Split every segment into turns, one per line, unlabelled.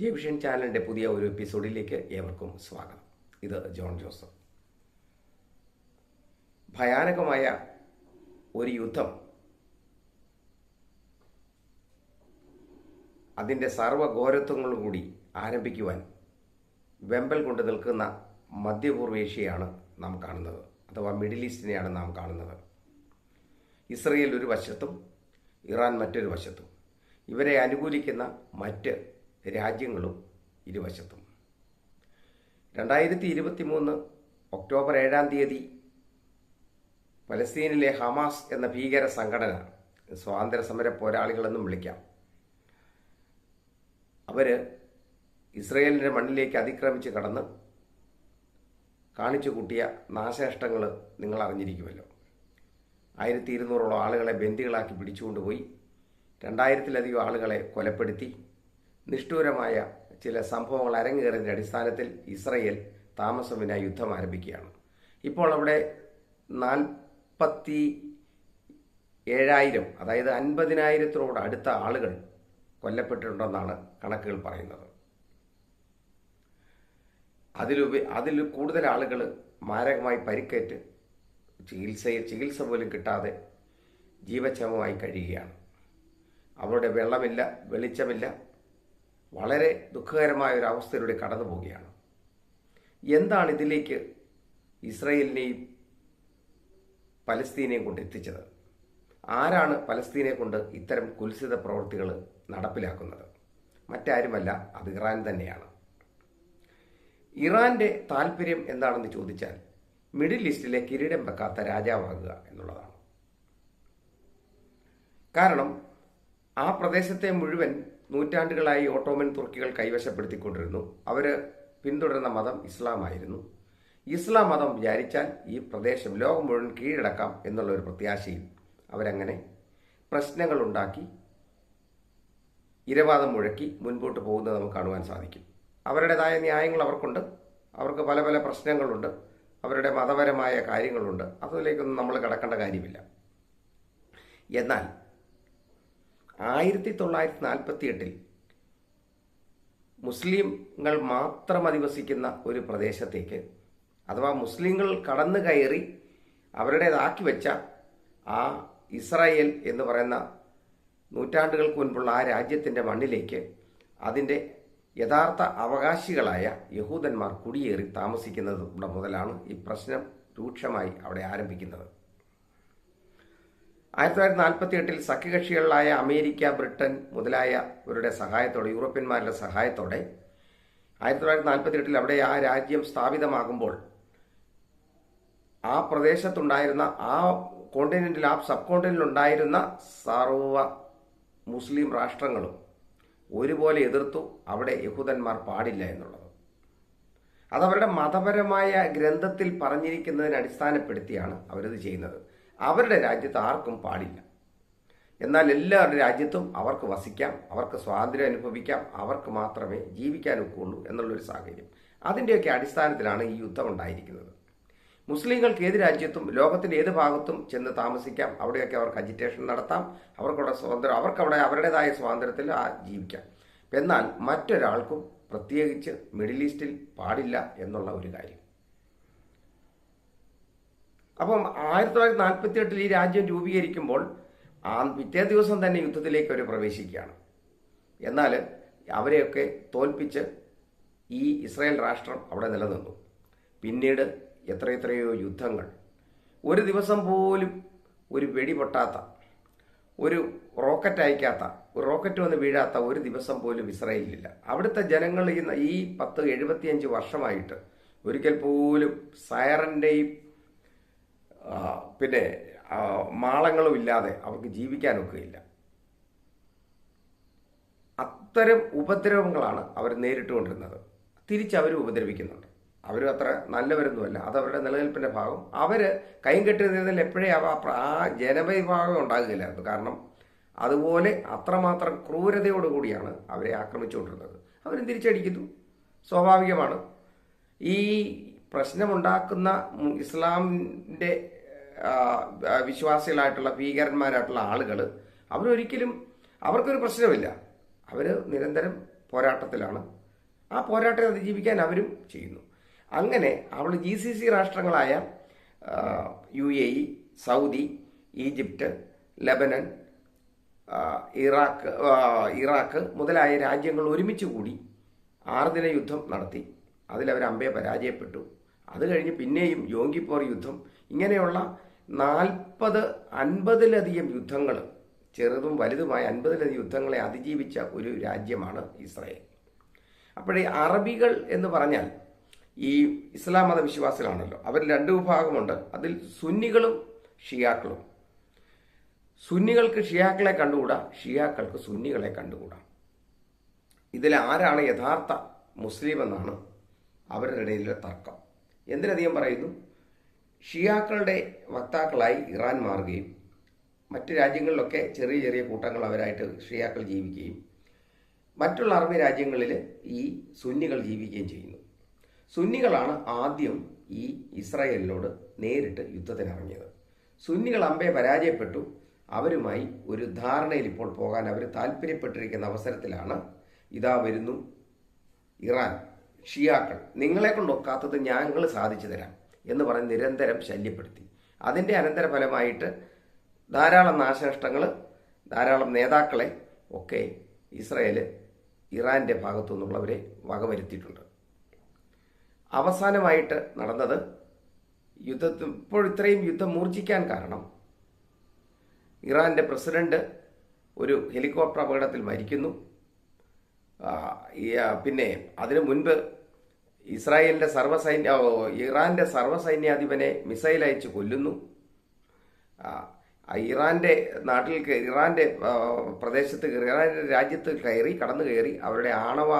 ജയവിഷൻ ചാനലിന്റെ പുതിയ ഒരു എപ്പിസോഡിലേക്ക് ഏവർക്കും സ്വാഗതം. ഇത് ജോൺ ജോസഫ്. ഭയാനകമായ ഒരു യുദ്ധം അതിന്റെ സർവഘോരത്വങ്ങളും കൂടി ആരംഭിക്കുവാൻ വെമ്പൽ കൊണ്ട് നിൽക്കുന്ന മധ്യപൂർവേഷ്യയാണ് നാം കാണുന്നത് അഥവാ മിഡിൽ ഈസ്റ്റിനെയാണ് നാം കാണുന്നത്. ഇസ്രയേൽ ഒരു വശത്തും ഇറാൻ മറ്റൊരു വശത്തും. ഇവരെ അനുകൂലിക്കുന്ന മറ്റ് രാജ്യങ്ങളും ഇരുവശത്തും. രണ്ടായിരത്തി ഇരുപത്തി മൂന്ന് ഒക്ടോബർ ഏഴാം തീയതി പലസ്തീനിലെ ഹമാസ് എന്ന ഭീകര സംഘടന സ്വാതന്ത്ര്യ സമര പോരാളികളെന്നും വിളിക്കാം. അവർ ഇസ്രയേലിന്റെ മണ്ണിലേക്ക് അതിക്രമിച്ച് കടന്ന് കാണിച്ചു കൂട്ടിയ നാശനഷ്ടങ്ങൾ നിങ്ങൾ അറിഞ്ഞിരിക്കുമല്ലോ. ആയിരത്തി ഇരുന്നൂറോളം ആളുകളെ ബന്ദികളാക്കി പിടിച്ചുകൊണ്ടുപോയി രണ്ടായിരത്തിലധികം ആളുകളെ കൊലപ്പെടുത്തി നിഷ്ഠൂരമായ ചില സംഭവങ്ങൾ അരങ്ങേറിയതിന്റെ അടിസ്ഥാനത്തിൽ ഇസ്രയേൽ താമസമിന യുദ്ധം ആരംഭിക്കുകയാണ്. ഇപ്പോൾ അവിടെ നാൽപ്പത്തി ഏഴായിരം അതായത് അൻപതിനായിരത്തിനോട് അടുത്ത ആളുകൾ കൊല്ലപ്പെട്ടിട്ടുണ്ടെന്നാണ് കണക്കുകൾ പറയുന്നത്. അതിലുപ അതിൽ കൂടുതൽ ആളുകൾ മാരകമായി പരിക്കേറ്റ് ചികിത്സയിൽ ചികിത്സ പോലും കിട്ടാതെ ജീവക്ഷമമായി കഴിയുകയാണ്. അവരുടെ വെള്ളമില്ല വെളിച്ചമില്ല വളരെ ദുഃഖകരമായ ഒരു അവസ്ഥയിലൂടെ കടന്നു പോവുകയാണ്. എന്താണ് ഇതിലേക്ക് ഇസ്രയേലിനെയും പലസ്തീനെയും കൊണ്ട് എത്തിച്ചത്? ആരാണ് പലസ്തീനെ കൊണ്ട് ഇത്തരം കുൽസിത പ്രവൃത്തികൾ നടപ്പിലാക്കുന്നത്? മറ്റാരുമല്ല അത് ഇറാൻ തന്നെയാണ്. ഇറാന്റെ താല്പര്യം എന്താണെന്ന് ചോദിച്ചാൽ മിഡിൽ ഈസ്റ്റിലെ കിരീടം വെക്കാത്ത രാജാവാകുക എന്നുള്ളതാണ്. കാരണം ആ പ്രദേശത്തെ മുഴുവൻ നൂറ്റാണ്ടുകളായി ഓട്ടോമൻ തുർക്കികൾ കൈവശപ്പെടുത്തിക്കൊണ്ടിരുന്നു. അവർ പിന്തുടരുന്ന മതം ഇസ്ലാമായിരുന്നു. ഇസ്ലാം മതം വിചാരിച്ചാൽ ഈ പ്രദേശം ലോകം മുഴുവൻ കീഴടക്കാം എന്നുള്ള ഒരു പ്രത്യാശയിൽ അവരങ്ങനെ പ്രശ്നങ്ങളുണ്ടാക്കി ഇരവാദം മുഴക്കി മുൻപോട്ട് പോകുന്നത് നമുക്ക് കാണുവാൻ സാധിക്കും. അവരുടേതായ ന്യായങ്ങൾ അവർക്കുണ്ട്. അവർക്ക് പല പല പ്രശ്നങ്ങളുണ്ട്. അവരുടെ മതപരമായ കാര്യങ്ങളുണ്ട്. അതിലേക്കൊന്നും നമ്മൾ കിടക്കേണ്ട കാര്യമില്ല. എന്നാൽ ആയിരത്തി തൊള്ളായിരത്തി നാൽപ്പത്തി എട്ടിൽ മുസ്ലിങ്ങൾ മാത്രം അധിവസിക്കുന്ന ഒരു പ്രദേശത്തേക്ക് അഥവാ മുസ്ലിങ്ങൾ കടന്നു കയറി അവരുടേതാക്കി വെച്ച ആ ഇസ്രായേൽ എന്ന് പറയുന്ന നൂറ്റാണ്ടുകൾക്ക് മുൻപുള്ള ആ രാജ്യത്തിന്റെ മണ്ണിലേക്ക് അതിന്റെ യഥാർത്ഥ അവകാശികളായ യഹൂദന്മാർ കുടിയേറി താമസിക്കുന്നത് മുതലാണ് ഈ പ്രശ്നം രൂക്ഷമായി അവിടെ ആരംഭിക്കുന്നത്. ആയിരത്തി തൊള്ളായിരത്തി നാൽപ്പത്തി എട്ടിൽ സഖ്യകക്ഷികളിലായ അമേരിക്ക ബ്രിട്ടൻ മുതലായവരുടെ സഹായത്തോടെ യൂറോപ്യന്മാരുടെ സഹായത്തോടെ ആയിരത്തി തൊള്ളായിരത്തി നാൽപ്പത്തി എട്ടിൽ അവിടെ ആ രാജ്യം സ്ഥാപിതമാകുമ്പോൾ ആ പ്രദേശത്തുണ്ടായിരുന്ന ആ കോണ്ടിനെന്റിൽ ആ സബ് കോണ്ടിനെന്റിൽ ഉണ്ടായിരുന്ന സർവ മുസ്ലിം രാഷ്ട്രങ്ങളും ഒരുപോലെ എതിർത്തു. അവിടെ യഹൂദന്മാർ പാടില്ല എന്നുള്ളത്. അതവരുടെ മതപരമായ ഗ്രന്ഥത്തിൽ പറഞ്ഞിരിക്കുന്നതിനെ അടിസ്ഥാനപ്പെടുത്തിയാണ് അവരത് ചെയ്യുന്നത്. അവരുടെ രാജ്യത്ത് ആർക്കും പാടില്ല. എന്നാൽ എല്ലാവരുടെ രാജ്യത്തും അവർക്ക് വസിക്കാം അവർക്ക് സ്വാതന്ത്ര്യം അനുഭവിക്കാം അവർക്ക് മാത്രമേ ജീവിക്കാൻ ഒക്കുള്ളൂ എന്നുള്ളൊരു സാഹചര്യം. അതിന്റെയൊക്കെ അടിസ്ഥാനത്തിലാണ് ഈ യുദ്ധം ഉണ്ടായിരിക്കുന്നത്. മുസ്ലിങ്ങൾക്ക് ഏത് രാജ്യത്തും ലോകത്തിന്റെ ഏത് ഭാഗത്തും ചെന്ന് താമസിക്കാം അവിടെയൊക്കെ അവർക്ക് അജിറ്റേഷൻ നടത്താം അവർക്കവിടെ സ്വാതന്ത്ര്യം അവർക്കവിടെ അവരുടേതായ സ്വാതന്ത്ര്യത്തിൽ ജീവിക്കാം. എന്നാൽ മറ്റൊരാൾക്കും പ്രത്യേകിച്ച് മിഡിൽ ഈസ്റ്റിൽ പാടില്ല എന്നുള്ള ഒരു കാര്യം. അപ്പം ആയിരത്തി തൊള്ളായിരത്തി നാൽപ്പത്തി എട്ടിൽ ഈ രാജ്യം രൂപീകരിക്കുമ്പോൾ ആ പിറ്റേ ദിവസം തന്നെ യുദ്ധത്തിലേക്ക് അവർ പ്രവേശിക്കുകയാണ്. എന്നാൽ അവരെയൊക്കെ തോൽപ്പിച്ച് ഈ ഇസ്രായേൽ രാഷ്ട്രം അവിടെ നിലനിന്നു. പിന്നീട് എത്രയെത്രയോ യുദ്ധങ്ങൾ. ഒരു ദിവസം പോലും ഒരു വെടി പൊട്ടാത്ത ഒരു റോക്കറ്റ് അയക്കാത്ത ഒരു റോക്കറ്റ് വന്ന് വീഴാത്ത ഒരു ദിവസം പോലും ഇസ്രായേലിലില്ല. അവിടുത്തെ ജനങ്ങൾ ഈ പത്ത് എഴുപത്തിയഞ്ച് വർഷമായിട്ട് ഒരിക്കൽ പോലും സയറന്റെയും പിന്നെ മാളങ്ങളും ഇല്ലാതെ അവർക്ക് ജീവിക്കാനൊക്കെയില്ല. അത്തരം ഉപദ്രവങ്ങളാണ് അവർ നേരിട്ടുകൊണ്ടിരുന്നത്. തിരിച്ചവരും ഉപദ്രവിക്കുന്നുണ്ട്. അവരും അത്ര നല്ലവരൊന്നുമല്ല. അത് അവരുടെ നിലനിൽപ്പിന്റെ ഭാഗം. അവർ കൈയും കെട്ടിരുന്നതിൽ എപ്പോഴേ അവ ആ ജനവിഭാഗം ഉണ്ടാകുകയില്ലായിരുന്നു കാരണം അതുപോലെ അത്രമാത്രം ക്രൂരതയോടുകൂടിയാണ് അവരെ ആക്രമിച്ചുകൊണ്ടിരുന്നത്. അവരും തിരിച്ചടിക്കുന്നു. സ്വാഭാവികമാണ്. ഈ പ്രശ്നമുണ്ടാക്കുന്ന ഇസ്ലാമിന്റെ വിശ്വാസികളായിട്ടുള്ള ഭീകരന്മാരായിട്ടുള്ള ആളുകൾ അവരൊരിക്കലും അവർക്കൊരു പ്രശ്നമില്ല അവർ നിരന്തരം പോരാട്ടത്തിലാണ്. ആ പോരാട്ടത്തെ അതിജീവിക്കാൻ അവരും ചെയ്യുന്നു. അങ്ങനെ അവൾ G C C രാഷ്ട്രങ്ങളായ U A E Saudi Egypt Lebanon Iraq Iraq മുതലായ രാജ്യങ്ങൾ ഒരുമിച്ച് കൂടി ആറുദിന യുദ്ധം നടത്തി. അതിലവർ അമ്പയെ പരാജയപ്പെട്ടു. അത് കഴിഞ്ഞ് പിന്നെയും യോങ്കിപ്പോർ യുദ്ധം. ഇങ്ങനെയുള്ള നാൽപ്പത് അൻപതിലധികം യുദ്ധങ്ങൾ ചെറുതും വലുതുമായ അൻപതിലധികം യുദ്ധങ്ങളെ അതിജീവിച്ച ഒരു രാജ്യമാണ് ഇസ്രായേൽ. അപ്പോഴേ അറബികൾ എന്ന് പറഞ്ഞാൽ ഈ ഇസ്ലാം മതവിശ്വാസികളാണല്ലോ. അവർ രണ്ട് വിഭാഗമുണ്ട്. അതിൽ സുന്നികളും ഷിയാക്കളും. സുന്നികൾക്ക് ഷിയാക്കളെ കണ്ടുകൂടാ ഷിയാക്കൾക്ക് സുന്നികളെ കണ്ടുകൂടാ. ഇതിൽ ആരാണ് യഥാർത്ഥ മുസ്ലിം എന്നാണ് അവരുടെ ഇടയിലെ തർക്കം. എന്തിനധികം പറയുന്നു? ഷിയാക്കളുടെ വക്താക്കളായി ഇറാൻ മാറുകയും മറ്റ് രാജ്യങ്ങളിലൊക്കെ ചെറിയ ചെറിയ കൂട്ടങ്ങൾ അവരായിട്ട് ഷിയാക്കൾ ജീവിക്കുകയും മറ്റുള്ള അറബി രാജ്യങ്ങളിൽ ഈ സുന്നികൾ ജീവിക്കുകയും ചെയ്യുന്നു. സുന്നികളാണ് ആദ്യം ഈ ഇസ്രായേലിനോട് നേരിട്ട് യുദ്ധത്തിനിറങ്ങിയത്. സുന്നികൾ അമ്പെ പരാജയപ്പെട്ടു. അവരുമായി ഒരു ധാരണയിൽ ഇപ്പോൾ പോകാൻ അവർ താല്പര്യപ്പെട്ടിരിക്കുന്ന അവസരത്തിലാണ് ഇതാ വരുന്നു ഇറാൻ. ഷിയാക്കൾ. നിങ്ങളെ കൊണ്ടൊക്കാത്തത് ഞങ്ങൾ സാധിച്ചു തരാം എന്ന് പറഞ്ഞ് നിരന്തരം ശല്യപ്പെടുത്തി. അതിന്റെ അനന്തരഫലമായിട്ട് ധാരാളം നാശനഷ്ടങ്ങൾ ധാരാളം നേതാക്കളെ ഒക്കെ ഇസ്രയേൽ ഇറാന്റെ ഭാഗത്തു നിന്നുള്ളവരെ വകവരുത്തിയിട്ടുണ്ട്. അവസാനമായിട്ട് നടന്നത് യുദ്ധത്തിൽ ഇപ്പോൾ ഇത്രയും യുദ്ധം മൂർച്ഛിക്കാൻ കാരണം ഇറാന്റെ പ്രസിഡന്റ് ഒരു ഹെലികോപ്റ്റർ അപകടത്തിൽ മരിക്കുന്നു. പിന്നെ അതിനു മുൻപ് ഇസ്രായേലിന്റെ സർവസൈന്യ ഇറാന്റെ സർവസൈന്യാധിപനെ മിസൈൽ അയച്ച് കൊല്ലുന്നു. ഇറാന്റെ നാട്ടിൽ ആ, പ്രദേശത്ത് ഇറാന്റെ രാജ്യത്ത് കയറി കടന്നു കയറി അവരുടെ ആണവ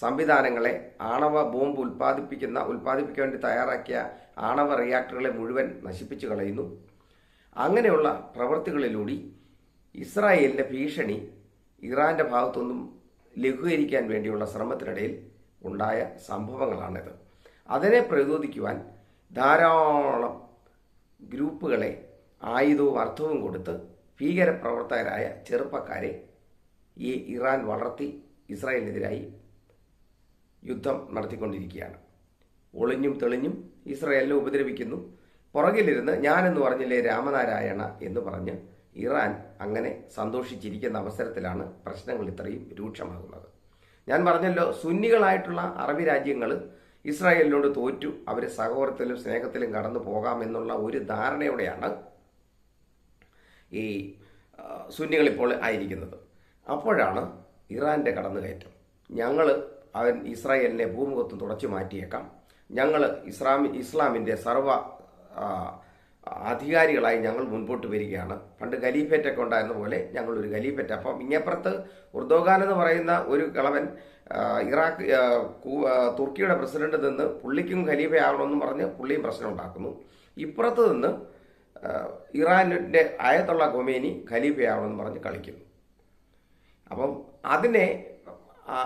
സംവിധാനങ്ങളെ ആണവ ബോംബ് ഉൽപ്പാദിപ്പിക്കുന്ന ഉൽപ്പാദിപ്പിക്കാൻ വേണ്ടി തയ്യാറാക്കിയ ആണവ റിയാക്ടറുകളെ മുഴുവൻ നശിപ്പിച്ചു കളയുന്നു. അങ്ങനെയുള്ള പ്രവൃത്തികളിലൂടെ ഇസ്രായേലിന്റെ ഭീഷണി ഇറാന്റെ ഭാഗത്തൊന്നും ലഘൂകരിക്കാൻ വേണ്ടിയുള്ള ശ്രമത്തിനിടയിൽ ഉണ്ടായ സംഭവങ്ങളാണിത്. അതിനെ പ്രതിരോധിക്കുവാൻ ധാരാളം ഗ്രൂപ്പുകളെ ആയുധവും അർത്ഥവും കൊടുത്ത് ഭീകരപ്രവർത്തകരായ ചെറുപ്പക്കാരെ ഈ ഇറാൻ വളർത്തി ഇസ്രായേലിനെതിരായി യുദ്ധം നടത്തിക്കൊണ്ടിരിക്കുകയാണ്. ഒളിഞ്ഞും തെളിഞ്ഞും ഇസ്രായേലിനെ ഉപദ്രവിക്കുന്നു. പുറകിലിരുന്ന് ഞാനെന്ന് പറഞ്ഞില്ലേ രാമനാരായണ എന്ന് പറഞ്ഞ് ഇറാൻ അങ്ങനെ സന്തോഷിച്ചിരിക്കുന്ന അവസരത്തിലാണ് പ്രശ്നങ്ങൾ ഇത്രയും രൂക്ഷമാകുന്നത്. ഞാൻ പറഞ്ഞല്ലോ സുന്നികളായിട്ടുള്ള അറബി രാജ്യങ്ങൾ ഇസ്രായേലിനോട് തോറ്റു അവർ സഹോദരത്തിലും സ്നേഹത്തിലും കടന്നു പോകാമെന്നുള്ള ഒരു ധാരണയോടെയാണ് ഈ സുന്നികളിപ്പോൾ ആയിരിക്കുന്നത്. അപ്പോഴാണ് ഇറാന്റെ കടന്നുകയറ്റം. ഞങ്ങൾ അവൻ ഇസ്രായേലിനെ ഭൂമുഖത്ത് തുടച്ചു മാറ്റിയേക്കാം. ഞങ്ങൾ ഇസ്ലാമി ഇസ്ലാമിന്റെ സർവ അധികാരികളായി ഞങ്ങൾ മുൻപോട്ട് വരികയാണ്. പണ്ട് ഖലീഫേറ്റൊക്കെ ഉണ്ടായിരുന്ന പോലെ ഞങ്ങളൊരു ഖലീഫേറ്റ്. അപ്പം ഇങ്ങപ്പുറത്ത് ഉർദോഗാൻ എന്ന് പറയുന്ന ഒരു കിളവൻ ഇറാഖ് തുർക്കിയുടെ പ്രസിഡന്റ് നിന്ന് പുള്ളിക്കും ഖലീഫയാകണമെന്ന് പറഞ്ഞ് പുള്ളിയും പ്രശ്നം ഉണ്ടാക്കുന്നു. ഇപ്പുറത്ത് നിന്ന് ഇറാനിന്റെ അയത്തുള്ള ആയത്തുള്ള കൊമേനി ഖലീഫയാവണമെന്ന് പറഞ്ഞ് കളിക്കുന്നു. അപ്പം അതിനെ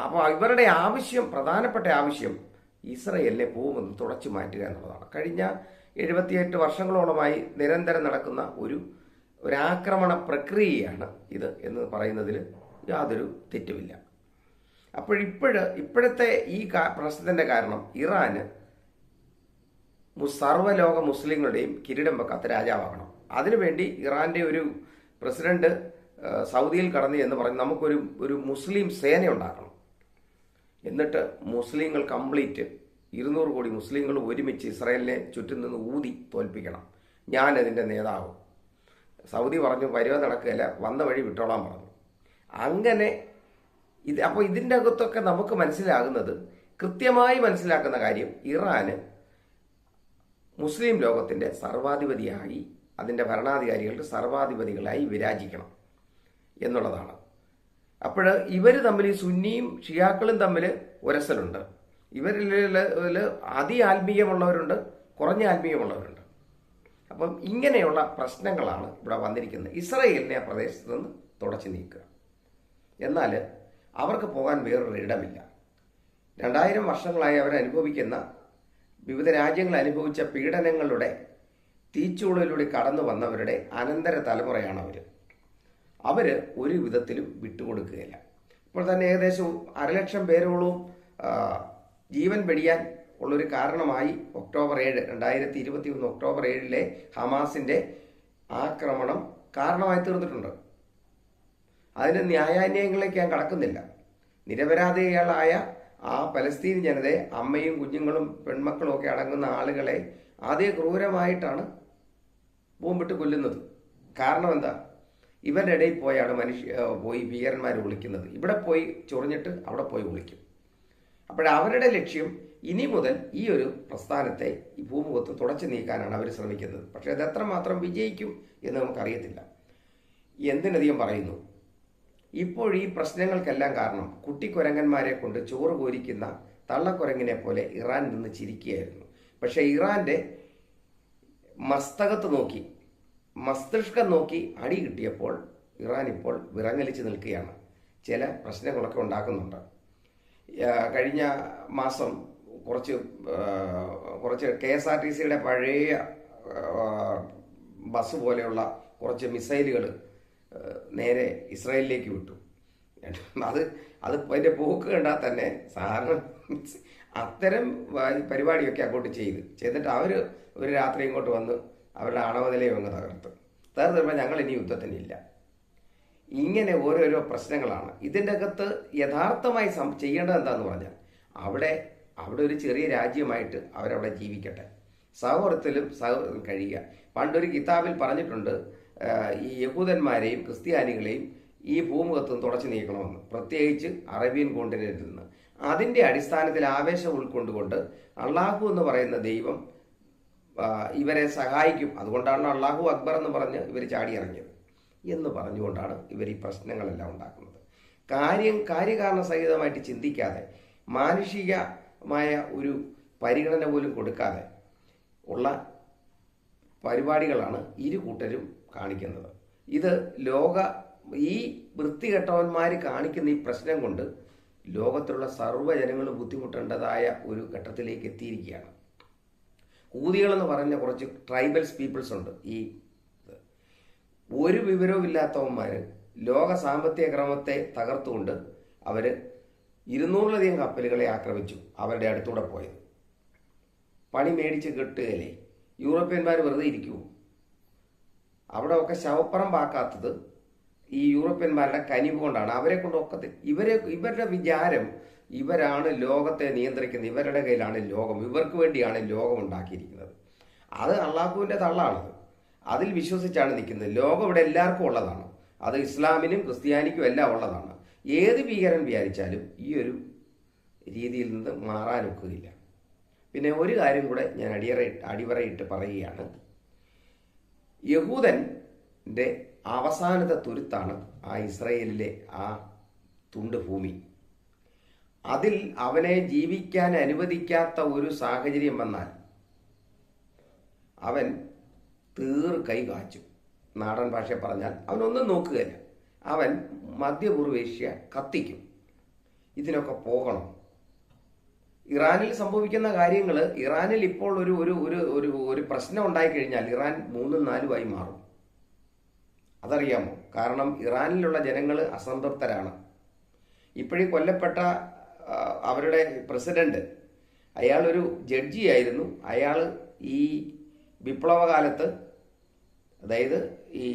അപ്പോൾ ഇവരുടെ ആവശ്യം പ്രധാനപ്പെട്ട ആവശ്യം ഇസ്രയേലിനെ പോകുമെന്ന് തുടച്ചു മാറ്റുക എന്നുള്ളതാണ്. കഴിഞ്ഞ എഴുപത്തിയെട്ട് വർഷങ്ങളോളമായി നിരന്തരം നടക്കുന്ന ഒരു ഒരാക്രമണ പ്രക്രിയയാണ് ഇത് എന്ന് പറയുന്നതിൽ യാതൊരു തെറ്റുമില്ല. അപ്പോഴിപ്പോഴ് ഇപ്പോഴത്തെ ഈ പ്രശ്നത്തിന്റെ കാരണം ഇറാന് സർവലോക മുസ്ലിങ്ങളുടെയും കിരീടം വെക്കാത്ത രാജാവാകണം. അതിനുവേണ്ടി ഇറാന്റെ ഒരു പ്രസിഡന്റ് സൗദിയിൽ കടന്നു എന്ന് പറഞ്ഞ് നമുക്കൊരു ഒരു മുസ്ലിം സേന ഉണ്ടാക്കണം എന്നിട്ട് മുസ്ലിങ്ങൾ കംപ്ലീറ്റ് ഇരുന്നൂറ് കോടി മുസ്ലിങ്ങൾ ഒരുമിച്ച് ഇസ്രയേലിനെ ചുറ്റും നിന്ന് ഊതി തോൽപ്പിക്കണം. ഞാൻ അതിന്റെ നേതാവ്. സൗദി പറഞ്ഞു വരുവ നടക്കുകയില്ല വന്ന വഴി വിട്ടോളാൻ പറഞ്ഞു. അങ്ങനെ ഇത് അപ്പോൾ ഇതിന്റെ അകത്തൊക്കെ നമുക്ക് മനസ്സിലാകുന്നത് കൃത്യമായി മനസ്സിലാക്കുന്ന കാര്യം ഇറാന് മുസ്ലിം ലോകത്തിന്റെ സർവാധിപതിയായി അതിന്റെ ഭരണാധികാരികൾക്ക് സർവാധിപതികളായി വിരാജിക്കണം എന്നുള്ളതാണ്. അപ്പോൾ ഇവർ തമ്മിൽ സുന്നിയും ഷിയാക്കളും തമ്മിൽ ഉരസലുണ്ട് ഇവരിൽ അതി ആത്മീയമുള്ളവരുണ്ട് കുറഞ്ഞ ആത്മീയമുള്ളവരുണ്ട്. അപ്പം ഇങ്ങനെയുള്ള പ്രശ്നങ്ങളാണ് ഇവിടെ വന്നിരിക്കുന്നത്. ഇസ്രയേലിനെ ആ പ്രദേശത്ത് നിന്ന് തുടച്ചു നീക്കുക. എന്നാൽ അവർക്ക് പോകാൻ വേറൊരു ഇടമില്ല. രണ്ടായിരം വർഷങ്ങളായി അവർ വിവിധ രാജ്യങ്ങൾ അനുഭവിച്ച പീഡനങ്ങളുടെ തീച്ചൂളയിലൂടെ കടന്നു വന്നവരുടെ അനന്തര തലമുറയാണ് അവർ അവർ ഒരു വിധത്തിലും വിട്ടുകൊടുക്കുകയില്ല. ഇപ്പോൾ തന്നെ ഏകദേശം അരലക്ഷം പേരോളം ആ, ജീവൻ വെടിയാൻ ഉള്ളൊരു കാരണമായി ഒക്ടോബർ ഏഴ് രണ്ടായിരത്തി ഇരുപത്തി ഒന്ന് ഒക്ടോബർ ഏഴിലെ ഹമാസിന്റെ ആക്രമണം കാരണമായി തീർന്നിട്ടുണ്ട്. അതിന് ന്യായാന്യങ്ങളിലേക്ക് ഞാൻ കടക്കുന്നില്ല. നിരപരാധികളായ ആ പലസ്തീൻ ജനതയെ അമ്മയും കുഞ്ഞുങ്ങളും പെൺമക്കളും ഒക്കെ അടങ്ങുന്ന ആളുകളെ അതേ ക്രൂരമായിട്ടാണ് ബോംബിട്ട് കൊല്ലുന്നത്. കാരണം എന്താ? ഇവരുടെ ഇടയിൽ പോയാണ് മനുഷ്യ പോയി ഭീകരന്മാർ വിളിക്കുന്നത്. ഇവിടെ പോയി ചൊറിഞ്ഞിട്ട് അവിടെ പോയി വിളിക്കും. അപ്പോൾ അവരുടെ ലക്ഷ്യം ഇനി മുതൽ ഈ ഒരു പ്രസ്ഥാനത്തെ ഈ ഭൂമുഖത്ത് തുടച്ചു നീക്കാനാണ് അവർ ശ്രമിക്കുന്നത്. പക്ഷേ അത് എത്രമാത്രം വിജയിക്കും എന്ന് നമുക്കറിയത്തില്ല. എന്തിനധികം പറയുന്നു? ഇപ്പോൾ ഈ പ്രശ്നങ്ങൾക്കെല്ലാം കാരണം കുട്ടിക്കുരങ്ങന്മാരെ കൊണ്ട് ചോറ് കോരിക്കുന്ന തള്ളക്കുരങ്ങിനെ പോലെ ഇറാൻ നിന്ന് ചിരിക്കുകയായിരുന്നു. പക്ഷേ ഇറാന്റെ മസ്തകത്ത് നോക്കി മസ്തിഷ്കം നോക്കി അടി കിട്ടിയപ്പോൾ ഇറാൻ ഇപ്പോൾ വിറങ്ങലിച്ച് നിൽക്കുകയാണ്. ചില പ്രശ്നങ്ങളൊക്കെ ഉണ്ടാക്കുന്നുണ്ട്. കഴിഞ്ഞ മാസം കുറച്ച് കുറച്ച് കെ എസ് ആർ ടി സിയുടെ പഴയ ബസ് പോലെയുള്ള കുറച്ച് മിസൈലുകൾ നേരെ ഇസ്രായേലിലേക്ക് വിട്ടു. അത് അത് അതിന്റെ പോക്ക് കണ്ടാൽ തന്നെ സാധാരണ അത്തരം പരിപാടിയൊക്കെ അങ്ങോട്ട് ചെയ്ത് ചെയ്തിട്ട് അവർ ഒരു രാത്രി ഇങ്ങോട്ട് വന്ന് അവരുടെ ആണവനിലയം അങ്ങ് തകർത്ത്. തകർത്തപ്പോൾ ഞങ്ങൾ ഇനി യുദ്ധത്തിനില്ല ഇങ്ങനെ ഓരോരോ പ്രശ്നങ്ങളാണ്. ഇതിന്റെ അകത്ത് യഥാർത്ഥമായി ചെയ്യേണ്ടത് എന്താന്ന് പറഞ്ഞാൽ അവിടെ അവിടെ ഒരു ചെറിയ രാജ്യമായിട്ട് അവരവിടെ ജീവിക്കട്ടെ. സഹോദരത്തിലും സഹോദരം കഴിയുക. പണ്ടൊരു കിതാബിൽ പറഞ്ഞിട്ടുണ്ട് ഈ യഹൂദന്മാരെയും ക്രിസ്ത്യാനികളെയും ഈ ഭൂമുഖത്തും തുടച്ചു നീക്കണമെന്ന് പ്രത്യേകിച്ച് അറേബ്യൻ കോണ്ടിനെന്റിൽ നിന്ന്. അതിന്റെ അടിസ്ഥാനത്തിൽ ആവേശം ഉൾക്കൊണ്ടുകൊണ്ട് അള്ളാഹു എന്ന് പറയുന്ന ദൈവം ഇവരെ സഹായിക്കും. അതുകൊണ്ടാണ് അള്ളാഹു അക്ബർ എന്ന് പറഞ്ഞ് ഇവർ ചാടിയിറങ്ങിയത്. എന്ന് പറഞ്ഞുകൊണ്ടാണ് ഇവർ ഈ പ്രശ്നങ്ങളെല്ലാം ഉണ്ടാക്കുന്നത്. കാര്യം കാര്യകാരണ സഹിതമായിട്ട് ചിന്തിക്കാതെ മാനുഷികമായ ഒരു പരിഗണന പോലും കൊടുക്കാതെ ഉള്ള പരിപാടികളാണ് ഇരു കൂട്ടരും കാണിക്കുന്നത്. ഇത് ലോക ഈ വൃത്തികെട്ടവന്മാർ കാണിക്കുന്ന ഈ പ്രശ്നം കൊണ്ട് ലോകത്തിലുള്ള സർവജനങ്ങൾ ബുദ്ധിമുട്ടേണ്ടതായ ഒരു ഘട്ടത്തിലേക്ക് എത്തിയിരിക്കുകയാണ്. കൂതികളെന്ന് പറഞ്ഞ കുറച്ച് ട്രൈബൽസ് പീപ്പിൾസ് ഉണ്ട്. ഈ. ഒരു വിവരവും ഇല്ലാത്തവന്മാർ ലോക സാമ്പത്തിക ക്രമത്തെ തകർത്തുകൊണ്ട് അവർ ഇരുന്നൂറിലധികം കപ്പലുകളെ ആക്രമിച്ചു അവരുടെ അടുത്തൂടെ പോയത്. പണി മേടിച്ച് കിട്ടുകയല്ലേ? യൂറോപ്യന്മാർ വെറുതെ ഇരിക്കുമോ അവിടെ ഒക്കെ ശവപ്പറമ്പാക്കാത്തത് ഈ യൂറോപ്യന്മാരുടെ കനിവ് കൊണ്ടാണ്. അവരെ കൊണ്ടൊക്കെ ഇവരെ ഇവരുടെ വിചാരം ഇവരാണ് ലോകത്തെ നിയന്ത്രിക്കുന്നത്. ഇവരുടെ കയ്യിലാണ് ലോകം. ഇവർക്ക് വേണ്ടിയാണ് ലോകം ഉണ്ടാക്കിയിരിക്കുന്നത്. അത് അള്ളാഹുവിന്റെ തള്ളാണത് അതിൽ വിശ്വസിച്ചാണ് നിൽക്കുന്നത്. ലോകം ഇവിടെ എല്ലാവർക്കും ഉള്ളതാണ്. അത് ഇസ്ലാമിനും ക്രിസ്ത്യാനിക്കും എല്ലാം ഉള്ളതാണ്. ഏത് ഭീകരൻ വിചാരിച്ചാലും ഈ ഒരു രീതിയിൽ നിന്ന് മാറാനൊക്കുകയില്ല പിന്നെ ഒരു കാര്യം കൂടെ ഞാൻ അടിയറ അടിവറയിട്ട് പറയുകയാണ്. യഹൂദന്റെ അവസാനത്തെ തുരുത്താണ് ആ ഇസ്രയേലിലെ ആ തുണ്ട് ഭൂമി. അതിൽ അവനെ ജീവിക്കാൻ അനുവദിക്കാത്ത ഒരു സാഹചര്യം വന്നാൽ അവൻ തീർ കൈ കാച്ചു. നാടൻ ഭാഷ പറഞ്ഞാൽ അവനൊന്നും നോക്കുകയില്ല. അവൻ മധ്യപൂർവേഷ്യ കത്തിക്കും. ഇതിനൊക്കെ പോകണം. ഇറാനിൽ സംഭവിക്കുന്ന കാര്യങ്ങൾ ഇറാനിൽ ഇപ്പോൾ ഒരു ഒരു ഒരു ഒരു ഒരു പ്രശ്നം ഉണ്ടായിക്കഴിഞ്ഞാൽ ഇറാൻ മൂന്നും നാലുമായി മാറും. അതറിയാമോ? കാരണം ഇറാനിലുള്ള ജനങ്ങൾ അസംതൃപ്തരാണ്. ഇപ്പോഴീ കൊല്ലപ്പെട്ട അവരുടെ പ്രസിഡന്റ് അയാളൊരു ജഡ്ജിയായിരുന്നു. അയാൾ ഈ വിപ്ലവകാലത്ത് അതായത് ഈ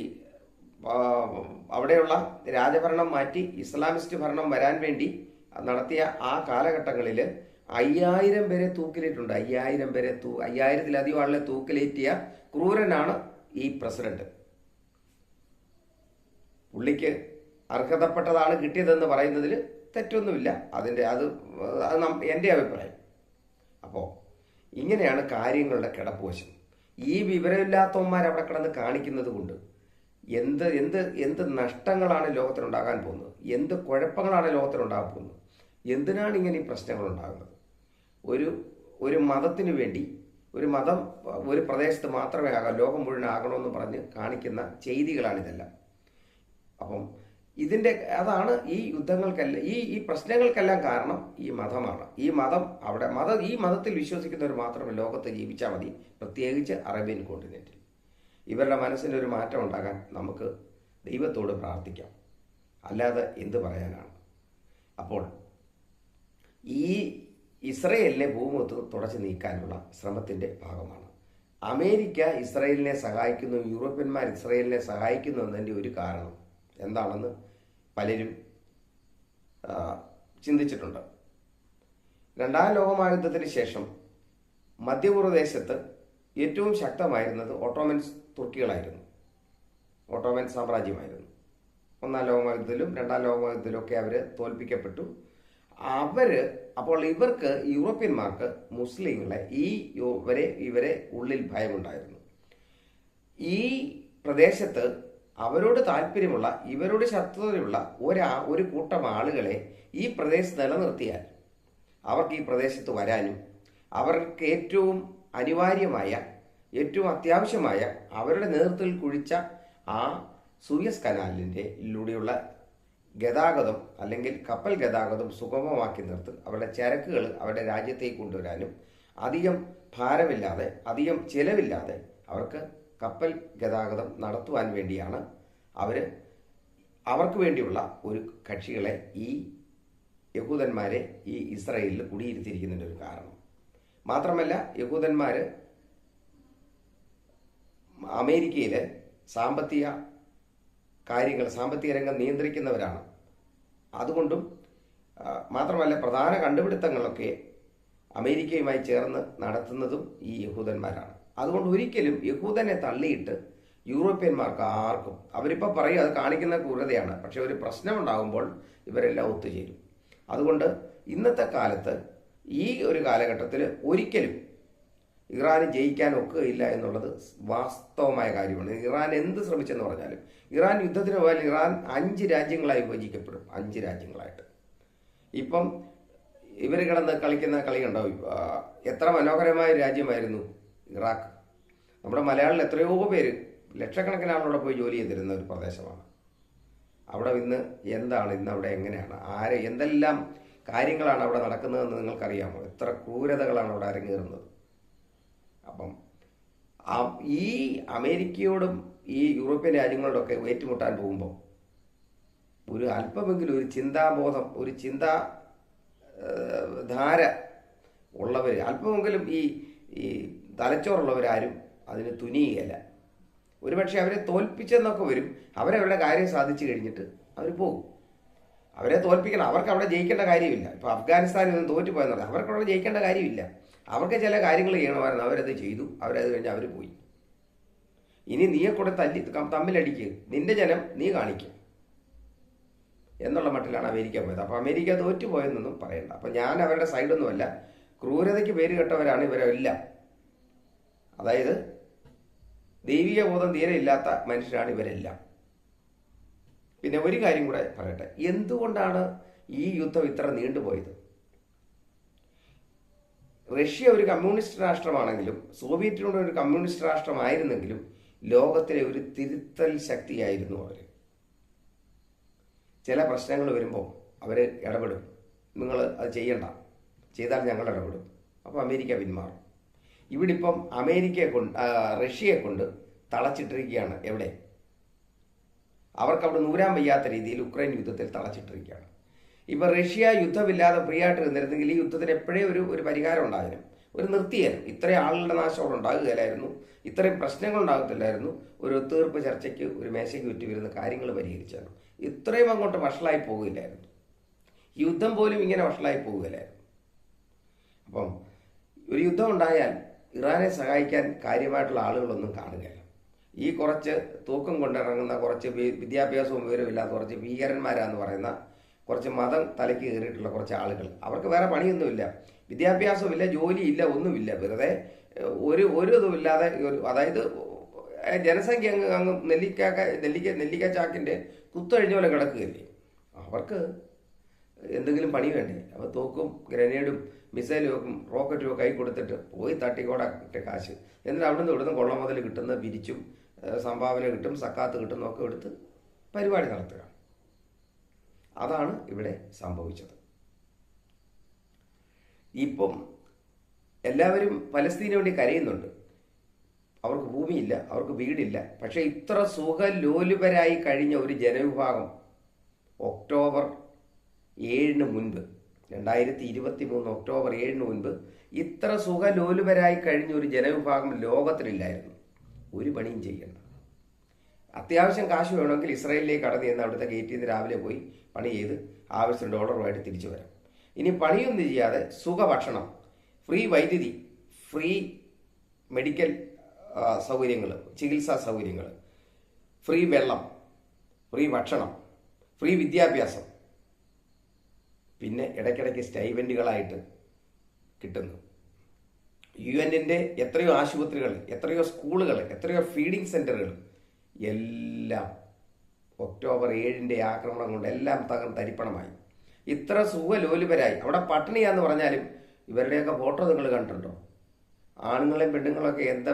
അവിടെയുള്ള രാജഭരണം മാറ്റി ഇസ്ലാമിസ്റ്റ് ഭരണം വരാൻ വേണ്ടി നടത്തിയ ആ കാലഘട്ടങ്ങളിൽ അയ്യായിരം പേരെ തൂക്കിലേറ്റുണ്ട് അയ്യായിരം പേരെ തൂ അയ്യായിരത്തിലധികം ആളെ തൂക്കിലേറ്റിയ ക്രൂരനാണ് ഈ പ്രസിഡന്റ്. പുള്ളിക്ക് അർഹതപ്പെട്ടതാണ് കിട്ടിയതെന്ന് പറയുന്നതിൽ തെറ്റൊന്നുമില്ല. അതിന്റെ അത് അത് എന്റെ അഭിപ്രായം. അപ്പോൾ ഇങ്ങനെയാണ് കാര്യങ്ങളുടെ കിടപ്പുവശം ഈ വിവരമില്ലാത്തവന്മാർ അവിടെ കിടന്ന് കാണിക്കുന്നത് കൊണ്ട് എന്ത് എന്ത് എന്ത് നഷ്ടങ്ങളാണ് ലോകത്തിനുണ്ടാകാൻ പോകുന്നത്? എന്ത് കുഴപ്പങ്ങളാണ് ലോകത്തിനുണ്ടാകാൻ പോകുന്നത്? എന്തിനാണ് ഇങ്ങനെ ഈ പ്രശ്നങ്ങൾ ഉണ്ടാകുന്നത്? ഒരു ഒരു മതത്തിന് വേണ്ടി ഒരു മതം ഒരു പ്രദേശത്ത് മാത്രമേ ആകാം ലോകം മുഴുവൻ ആകണമെന്ന് പറഞ്ഞ് കാണിക്കുന്ന ചെയ്തികളാണിതെല്ലാം. അപ്പം ഇതിന്റെ അതാണ് ഈ യുദ്ധങ്ങൾക്കെല്ലാം ഈ ഈ പ്രശ്നങ്ങൾക്കെല്ലാം കാരണം ഈ മതമാണ്. ഈ മതം അവിടെ മത ഈ മതത്തിൽ വിശ്വസിക്കുന്നവർ മാത്രമേ ലോകത്ത് ജീവിച്ചാൽ മതി പ്രത്യേകിച്ച് അറേബ്യൻ കോണ്ടിനെന്റിൽ ഇവരുടെ മനസ്സിന് ഒരു മാറ്റം ഉണ്ടാകാൻ നമുക്ക് ദൈവത്തോട് പ്രാർത്ഥിക്കാം. അല്ലാതെ എന്ത് പറയാനാണ്? അപ്പോൾ ഈ ഇസ്രയേലിനെ ഭൂമുഖത്ത് തുടച്ചു നീക്കാനുള്ള ശ്രമത്തിന്റെ ഭാഗമാണ്. അമേരിക്ക ഇസ്രയേലിനെ സഹായിക്കുന്നു യൂറോപ്യന്മാർ ഇസ്രയേലിനെ സഹായിക്കുന്നു എന്നതിന്റെ ഒരു കാരണം എന്താണെന്ന് പലരും ചിന്തിച്ചിട്ടുണ്ട്. രണ്ടാം ലോകമഹായുദ്ധത്തിന് ശേഷം മധ്യപൂർവദേശത്ത് ഏറ്റവും ശക്തമായിരുന്നത് ഓട്ടോമൻ തുർക്കികളായിരുന്നു. ഓട്ടോമൻ സാമ്രാജ്യമായിരുന്നു. ഒന്നാം ലോകമായുദ്ധത്തിലും രണ്ടാം ലോകമായുദ്ധത്തിലും ഒക്കെ അവർ തോൽപ്പിക്കപ്പെട്ടു. അവർ അപ്പോൾ ഇവർക്ക് യൂറോപ്യന്മാർക്ക് മുസ്ലിങ്ങളെ ഈ വരെ ഇവരെ ഉള്ളിൽ ഭയമുണ്ടായിരുന്നു. ഈ പ്രദേശത്ത് അവരോട് താല്പര്യമുള്ള ഇവരോട് ശത്രുതയുള്ള ഒരാ ഒരു കൂട്ടം ആളുകളെ ഈ പ്രദേശത്ത് നിലനിർത്തിയാൽ അവർക്ക് ഈ പ്രദേശത്ത് വരാനും അവർക്ക് ഏറ്റവും അനിവാര്യമായ ഏറ്റവും അത്യാവശ്യമായ അവരുടെ നേതൃത്വത്തിൽ കുഴിച്ച ആ സൂയസ് കനാലിന്റെ ലൂടെയുള്ള ഗതാഗതം അല്ലെങ്കിൽ കപ്പൽ ഗതാഗതം സുഗമമാക്കി നിർത്തി അവരുടെ ചരക്കുകൾ അവരുടെ രാജ്യത്തേക്ക് കൊണ്ടുവരാനും അധികം ഭാരമില്ലാതെ അധികം ചിലവില്ലാതെ അവർക്ക് കപ്പൽ ഗതാഗതം നടത്തുവാൻ വേണ്ടിയാണ് അവർ അവർക്ക് വേണ്ടിയുള്ള ഒരു കക്ഷികളെ ഈ യഹൂദന്മാരെ ഈ ഇസ്രയേലിൽ കുടിയിരുത്തിയിരിക്കുന്നതിന്റെ ഒരു കാരണം. മാത്രമല്ല യഹൂദന്മാർ അമേരിക്കയിൽ സാമ്പത്തിക കാര്യങ്ങൾ സാമ്പത്തിക രംഗം നിയന്ത്രിക്കുന്നവരാണ്. അതുകൊണ്ടും മാത്രമല്ല പ്രധാന കണ്ടുപിടുത്തങ്ങളൊക്കെ അമേരിക്കയുമായി ചേർന്ന് നടത്തുന്നതും ഈ യഹൂദന്മാരാണ്. അതുകൊണ്ട് ഒരിക്കലും യഹൂദനെ തള്ളിയിട്ട് യൂറോപ്യന്മാർക്ക് ആർക്കും അവരിപ്പോൾ പറയും അത് കാണിക്കുന്ന ക്രൂരതയാണ് പക്ഷേ ഒരു പ്രശ്നമുണ്ടാകുമ്പോൾ ഇവരെല്ലാം ഒത്തുചേരും. അതുകൊണ്ട് ഇന്നത്തെ കാലത്ത് ഈ ഒരു കാലഘട്ടത്തിൽ ഒരിക്കലും ഇറാന് ജയിക്കാൻ ഒക്കുകയില്ല എന്നുള്ളത് വാസ്തവമായ കാര്യമാണ്. ഇറാൻ എന്ത് ശ്രമിച്ചെന്ന് പറഞ്ഞാലും ഇറാൻ യുദ്ധത്തിന് പോയാൽ ഇറാൻ അഞ്ച് രാജ്യങ്ങളായി വിഭജിക്കപ്പെടും അഞ്ച് രാജ്യങ്ങളായിട്ട്. ഇപ്പം ഇവർ കിടന്ന് കളിക്കുന്ന കളി കണ്ടോ എത്ര മനോഹരമായ രാജ്യമായിരുന്നു ഇറാഖ്. നമ്മുടെ മലയാളിൽ എത്രയോ പേര് ലക്ഷക്കണക്കിന് ആളവിടെ പോയി ജോലി ചെയ്തിരുന്ന ഒരു പ്രദേശമാണ്. അവിടെ ഇന്ന് എന്താണ് ഇന്ന് അവിടെ എങ്ങനെയാണ് ആരെ എന്തെല്ലാം കാര്യങ്ങളാണ് അവിടെ നടക്കുന്നതെന്ന് നിങ്ങൾക്കറിയാമോ? എത്ര ക്രൂരതകളാണ് അവിടെ അരങ്ങേറുന്നത്? അപ്പം ഈ അമേരിക്കയോടും ഈ യൂറോപ്യൻ രാജ്യങ്ങളോടൊക്കെ ഏറ്റുമുട്ടാൻ പോകുമ്പോൾ ഒരു അല്പമെങ്കിലും ഒരു ചിന്താബോധം ഒരു ചിന്താ ധാര ഉള്ളവർ അല്പമെങ്കിലും ഈ ഈ തലച്ചോറുള്ളവരാരും അതിന് തുനിയുകയില്ല ഒരുപക്ഷെ അവരെ തോൽപ്പിച്ചെന്നൊക്കെ വരും. അവരവരുടെ കാര്യം സാധിച്ചു കഴിഞ്ഞിട്ട് അവർ പോകും. അവരെ തോൽപ്പിക്കണം. അവർക്ക് അവിടെ ജയിക്കേണ്ട കാര്യമില്ല. ഇപ്പോൾ അഫ്ഗാനിസ്ഥാനിൽ നിന്ന് തോറ്റുപോയെന്ന് പറഞ്ഞാൽ അവർക്ക് അവിടെ ജയിക്കേണ്ട കാര്യമില്ല. അവർക്ക് ചില കാര്യങ്ങൾ ചെയ്യണമായിരുന്നു. അവരത് ചെയ്തു. അവരത് കഴിഞ്ഞ് അവർ പോയി. ഇനി നീയെ കൂടെ തല്ലി തമ്മിലടിക്കുക തമ്മിലടിക്ക്. നിന്റെ ജനം നീ കാണിക്കും. എന്നുള്ള മട്ടിലാണ് അമേരിക്ക പോയത്. അപ്പോൾ അമേരിക്ക തോറ്റുപോയെന്നൊന്നും പറയണ്ട. അപ്പം ഞാൻ അവരുടെ സൈഡൊന്നുമല്ല ക്രൂരതയ്ക്ക് പേര് കേട്ടവരാണ് ഇവരെല്ലാം. അതായത് ദൈവിക ബോധം തീരെ ഇല്ലാത്ത മനുഷ്യരാണ് ഇവരെല്ലാം. പിന്നെ ഒരു കാര്യം കൂടെ പറയട്ടെ. എന്തുകൊണ്ടാണ് ഈ യുദ്ധം ഇത്ര നീണ്ടുപോയത്? റഷ്യ ഒരു കമ്മ്യൂണിസ്റ്റ് രാഷ്ട്രമാണെങ്കിലും സോവിയറ്റ് യൂണിയൻ ഒരു കമ്മ്യൂണിസ്റ്റ് രാഷ്ട്രമായിരുന്നെങ്കിലും ലോകത്തിലെ ഒരു തിരുത്തൽ ശക്തിയായിരുന്നു അവർ ചില പ്രശ്നങ്ങൾ വരുമ്പോൾ അവർ ഇടപെടും. നിങ്ങൾ അത് ചെയ്യണ്ട. ചെയ്താൽ ഞങ്ങൾ ഇടപെടും. അപ്പോൾ അമേരിക്ക പിന്മാറും. ഇവിടെ ഇപ്പം അമേരിക്കയെ കൊണ്ട് റഷ്യയെ കൊണ്ട് തളച്ചിട്ടിരിക്കുകയാണ്. എവിടെ? അവർക്ക് അവിടെ നൂരാൻ വയ്യാത്ത രീതിയിൽ ഉക്രൈൻ യുദ്ധത്തിൽ തളച്ചിട്ടിരിക്കുകയാണ്. ഇപ്പം റഷ്യ യുദ്ധമില്ലാതെ ഫ്രീ ആയിട്ട് ഇരുന്നിരുന്നെങ്കിൽ ഈ യുദ്ധത്തിന് എപ്പോഴേ ഒരു ഒരു പരിഹാരം ഉണ്ടായിരുന്നു? ഒരു നിർത്തിയായിരുന്നു. ഇത്രയും ആളുകളുടെ നാശം അവിടെ ഉണ്ടാകുകയില്ലായിരുന്നു. ഇത്രയും പ്രശ്നങ്ങൾ ഉണ്ടാകത്തില്ലായിരുന്നു. ഒരു ഒത്തുതീർപ്പ് ചർച്ചയ്ക്ക് ഒരു മേശയ്ക്ക് ചുറ്റി വരുന്ന കാര്യങ്ങൾ പരിഹരിച്ചായിരുന്നു. ഇത്രയും അങ്ങോട്ട് വഷളായി പോകില്ലായിരുന്നു യുദ്ധം പോലും ഇങ്ങനെ വഷളായി പോവുകയില്ലായിരുന്നു. അപ്പം ഒരു യുദ്ധം ഉണ്ടായാൽ ഇറാനെ സഹായിക്കാൻ കാര്യമായിട്ടുള്ള ആളുകളൊന്നും കാണുകയില്ല ഈ കുറച്ച് തൂക്കം കൊണ്ടിറങ്ങുന്ന കുറച്ച് വിദ്യാഭ്യാസവും വിവരമില്ലാത്ത കുറച്ച് ഭീകരന്മാരാന്ന് പറയുന്ന കുറച്ച് മതം തലയ്ക്ക് കയറിയിട്ടുള്ള കുറച്ച് ആളുകൾ. അവർക്ക് വേറെ പണിയൊന്നുമില്ല. വിദ്യാഭ്യാസമില്ല ജോലിയില്ല ഒന്നുമില്ല. വെറുതെ ഒരു ഒരു ഇതുമില്ലാതെ അതായത് ജനസംഖ്യ അങ്ങ് അങ്ങ് നെല്ലിക്ക നെല്ലിക്ക നെല്ലിക്ക ചാക്കിന്റെ കുത്തഴിഞ്ഞ പോലെ കിടക്കുകയല്ലേ? അവർക്ക് എന്തെങ്കിലും പണി വേണ്ടേ? അപ്പോൾ തോക്കും ഗ്രനേഡും മിസൈലും റോക്കറ്റും കൈ കൊടുത്തിട്ട് പോയി തട്ടിക്കോടെ കാശ്. എന്നിട്ട് അവിടുന്ന് ഇവിടുന്ന് കൊള്ള മുതൽ കിട്ടുന്ന വിരിച്ചും സംഭാവന കിട്ടും സക്കാത്ത് കിട്ടും ഒക്കെ എടുത്ത് പരിപാടി നടത്തുക. അതാണ് ഇവിടെ സംഭവിച്ചത്. ഇപ്പം എല്ലാവരും പലസ്തീനു വേണ്ടി കരയുന്നുണ്ട്. അവർക്ക് ഭൂമിയില്ല അവർക്ക് വീടില്ല. പക്ഷേ ഇത്ര സുഖലോലുപരായി കഴിഞ്ഞ ഒരു ജനവിഭാഗം ഒക്ടോബർ ഏഴിന് മുൻപ് രണ്ടായിരത്തി ഇരുപത്തി മൂന്ന് ഒക്ടോബർ ഏഴിന് മുൻപ് ഇത്ര സുഖലോലുപരായി കഴിഞ്ഞ ഒരു ജനവിഭാഗം ലോകത്തിലില്ലായിരുന്നു. ഒരു പണിയും ചെയ്യണ്ട. അത്യാവശ്യം കാശ് വേണമെങ്കിൽ ഇസ്രായേലിലേക്ക് കടന്നു ചെന്ന് അവിടുത്തെ ഗേറ്റിൽ നിന്ന് രാവിലെ പോയി പണി ചെയ്ത് ആവശ്യം ഡോളറുമായിട്ട് തിരിച്ചു വരാം. ഇനി പണിയൊന്നും ചെയ്യാതെ സുഖഭക്ഷണം ഫ്രീ വൈദ്യുതി ഫ്രീ മെഡിക്കൽ സൗകര്യങ്ങൾ ചികിത്സാ സൗകര്യങ്ങൾ ഫ്രീ വെള്ളം ഫ്രീ ഭക്ഷണം ഫ്രീ വിദ്യാഭ്യാസം പിന്നെ ഇടയ്ക്കിടയ്ക്ക് സ്റ്റൈവന്റുകളായിട്ട് കിട്ടുന്നു. യു എന്റെ എത്രയോ ആശുപത്രികൾ എത്രയോ സ്കൂളുകൾ എത്രയോ ഫീഡിംഗ് സെന്ററുകൾ എല്ലാം ഒക്ടോബർ ഏഴിന്റെ ആക്രമണം കൊണ്ട് എല്ലാം തകർന്ന് തരിപ്പണമായി. ഇത്ര സുഖലോലുപരായി. അവിടെ പട്ടിണിയാന്ന് പറഞ്ഞാലും ഇവരുടെയൊക്കെ ഫോട്ടോ നിങ്ങൾ കണ്ടിട്ടുണ്ടോ? ആണുങ്ങളെയും പെണ്ണുങ്ങളൊക്കെ എന്താ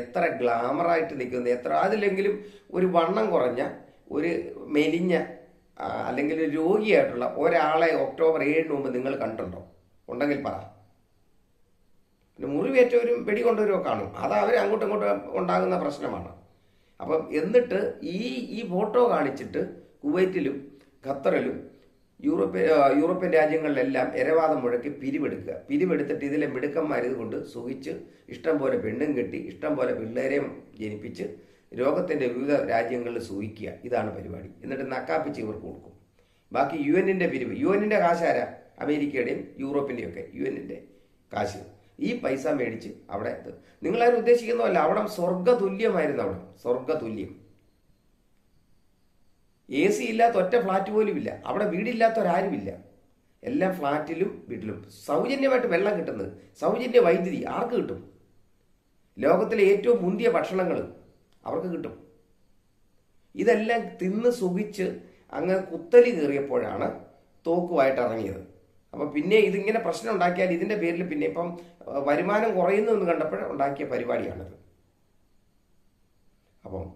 എത്ര ഗ്ലാമറായിട്ട് നിൽക്കുന്നത്? എത്ര അതിലെങ്കിലും ഒരു വണ്ണം കുറഞ്ഞ ഒരു മെലിഞ്ഞ അല്ലെങ്കിൽ രോഗിയായിട്ടുള്ള ഒരാളെ ഒക്ടോബർ ഏഴിന് മുമ്പ് നിങ്ങൾ കണ്ടിട്ടുണ്ടോ? ഉണ്ടെങ്കിൽ പറ. പിന്നെ മുറിവേറ്റവരും വെടികൊണ്ടവരും കാണും. അത് അവർ അങ്ങോട്ടും ഇങ്ങോട്ടും ഉണ്ടാകുന്ന പ്രശ്നമാണ്. അപ്പം എന്നിട്ട് ഈ ഈ ഫോട്ടോ കാണിച്ചിട്ട് കുവൈറ്റിലും ഖത്തറിലും യൂറോപ്യൻ ആ, യൂറോപ്യൻ രാജ്യങ്ങളിലെല്ലാം എരവാദം മുഴക്കി പിരിവെടുക്കുക. പിരിവെടുത്തിട്ട് ഇതിലെ മിടുക്കന്മാർ ഇതുകൊണ്ട് സുഖിച്ച് ഇഷ്ടം പോലെ പെണ്ണും കെട്ടി ഇഷ്ടം പോലെ പിള്ളേരെയും ജനിപ്പിച്ച് ലോകത്തിന്റെ വിവിധ രാജ്യങ്ങളിൽ സൂഹിക്കുക ഇതാണ് പരിപാടി. എന്നിട്ട് നക്കാപ്പിച്ച് ഇവർക്ക് കൊടുക്കും. ബാക്കി യു എന്നിന്റെ പിരിവ്. യു എന്നിന്റെ കാശാരാ അമേരിക്കയുടെയും യൂറോപ്പിന്റെയും ഒക്കെ യു എന്നിന്റെ കാശ്. ഈ പൈസ മേടിച്ച് അവിടെ നിങ്ങളാരും ഉദ്ദേശിക്കുന്നതല്ല അവിടെ സ്വർഗ തുല്യമായിരുന്നു അവിടെ. സ്വർഗ തുല്യം എ സി ഇല്ലാത്ത ഒറ്റ ഫ്ലാറ്റ് പോലും ഇല്ല. അവിടെ വീടില്ലാത്തവരാരുമില്ല. എല്ലാം ഫ്ലാറ്റിലും വീട്ടിലും. സൗജന്യമായിട്ട് വെള്ളം കിട്ടുന്നത് സൗജന്യ വൈദ്യുതി ആർക്ക് കിട്ടും? ലോകത്തിലെ ഏറ്റവും മുന്തിയ ഭക്ഷണങ്ങൾ അവർക്ക് കിട്ടും. ഇതെല്ലാം തിന്ന് സുഖിച്ച് അങ്ങ് കുത്തലി കയറിയപ്പോഴാണ് തോക്കുമായിട്ട് ഇറങ്ങിയത്. അപ്പം പിന്നെ ഇതിങ്ങനെ പ്രശ്നം ഉണ്ടാക്കിയാൽ ഇതിന്റെ പേരിൽ പിന്നെ ഇപ്പം വരുമാനം കുറയുന്നു എന്ന് കണ്ടപ്പോൾ ഉണ്ടാക്കിയ പരിപാടിയാണിത്. അപ്പം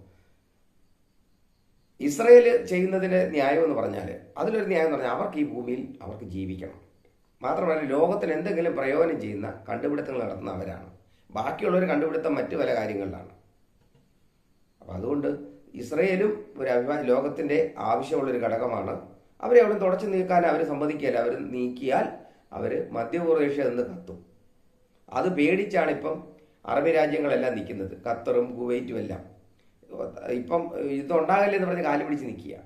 ഇസ്രയേൽ ചെയ്യുന്നതിന് ന്യായം എന്ന് പറഞ്ഞാൽ അതിലൊരു ന്യായം എന്ന് പറഞ്ഞാൽ അവർക്ക് ഈ ഭൂമിയിൽ അവർക്ക് ജീവിക്കണം. മാത്രമല്ല ലോകത്തിന് എന്തെങ്കിലും പ്രയോജനം ചെയ്യുന്ന കണ്ടുപിടുത്തങ്ങൾ നടത്തുന്ന അവരാണ് ബാക്കിയുള്ളവർ കണ്ടുപിടുത്തം മറ്റു പല കാര്യങ്ങളിലാണ്. അപ്പം അതുകൊണ്ട് ഇസ്രയേലും ഒരു അഭിമാന ലോകത്തിന്റെ ആവശ്യമുള്ളൊരു ഘടകമാണ്. അവരെ അവിടെ തുടച്ചു നീക്കാൻ അവർ സമ്മതിക്കില്ല അവർ നീക്കിയാൽ അവർ മധ്യപൂർവേഷ്യ നിന്ന് കത്തും. അത് പേടിച്ചാണ് ഇപ്പം അറബി രാജ്യങ്ങളെല്ലാം നിൽക്കുന്നത്. ഖത്തറും കുവൈറ്റും എല്ലാം. ഇപ്പം യുദ്ധം ഉണ്ടാകല്ലേ എന്ന് പറഞ്ഞ് കാലു പിടിച്ച് നിൽക്കുക.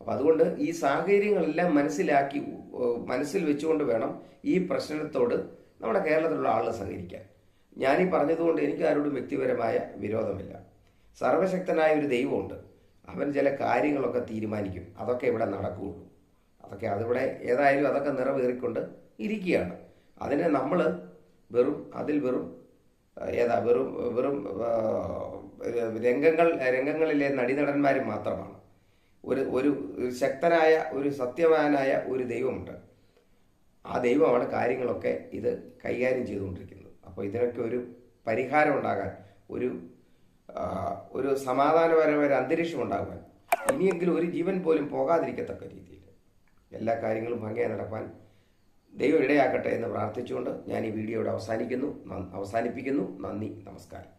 അപ്പം അതുകൊണ്ട് ഈ സാഹചര്യങ്ങളെല്ലാം മനസ്സിലാക്കി മനസ്സിൽ വെച്ചുകൊണ്ട് വേണം ഈ പ്രശ്നത്തോട് നമ്മുടെ കേരളത്തിലുള്ള ആളുകൾ സഹകരിക്കാൻ. ഞാനീ പറഞ്ഞതുകൊണ്ട് എനിക്ക് ആരോടും വ്യക്തിപരമായ വിരോധമില്ല. സർവശക്തനായ ഒരു ദൈവമുണ്ട്. അവൻ ചില കാര്യങ്ങളൊക്കെ തീരുമാനിക്കും. അതൊക്കെ ഇവിടെ നടക്കുകയുള്ളൂ അതൊക്കെ അതിവിടെ ഏതായാലും അതൊക്കെ നിറവേറിക്കൊണ്ട് ഇരിക്കുകയാണ്. അതിനെ നമ്മൾ വെറും അതിൽ വെറും ഏതാ വെറും വെറും രംഗങ്ങൾ രംഗങ്ങളിലെ നടീനടന്മാർ മാത്രമാണ്. ഒരു ഒരു ശക്തനായ ഒരു സത്യവാനായ ഒരു ദൈവമുണ്ട്. ആ ദൈവമാണ് കാര്യങ്ങളൊക്കെ ഇത് കൈകാര്യം ചെയ്തുകൊണ്ടിരിക്കുന്നത്. അപ്പോൾ ഇതിനൊക്കെ ഒരു പരിഹാരം ഉണ്ടാകാൻ ഒരു ഒരു സമാധാനപരമായ ഒരു അന്തരീക്ഷം ഉണ്ടാകാൻ ഇനിയെങ്കിലും ഒരു ജീവൻ പോലും പോകാതിരിക്കത്തക്ക രീതിയിൽ എല്ലാ കാര്യങ്ങളും ഭംഗിയായി നടക്കാൻ ദൈവം ഇടയാക്കട്ടെ എന്ന് പ്രാർത്ഥിച്ചുകൊണ്ട് ഞാൻ ഈ വീഡിയോ ഇവിടെ അവസാനിക്കുന്നു അവസാനിപ്പിക്കുന്നു. നന്ദി. നമസ്കാരം.